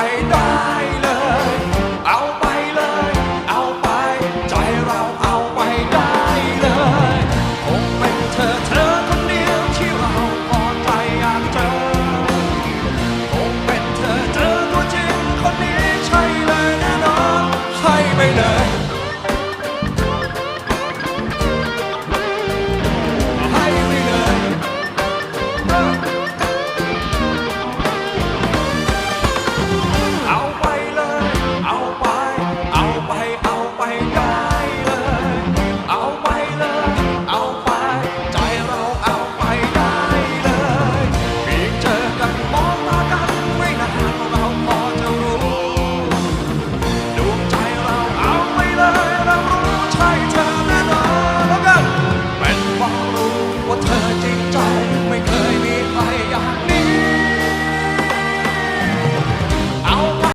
ไปได้เลย เอาไปเลย เอาไป ใจเราเอาไปได้เลย คงเป็นเธอเธอคนเดียวที่เราพอใจอยากเจอ คงเป็นเธอเธอตัวจริงคนนี้ใช่เลยแน่นอนให้ไปเลย 我曾经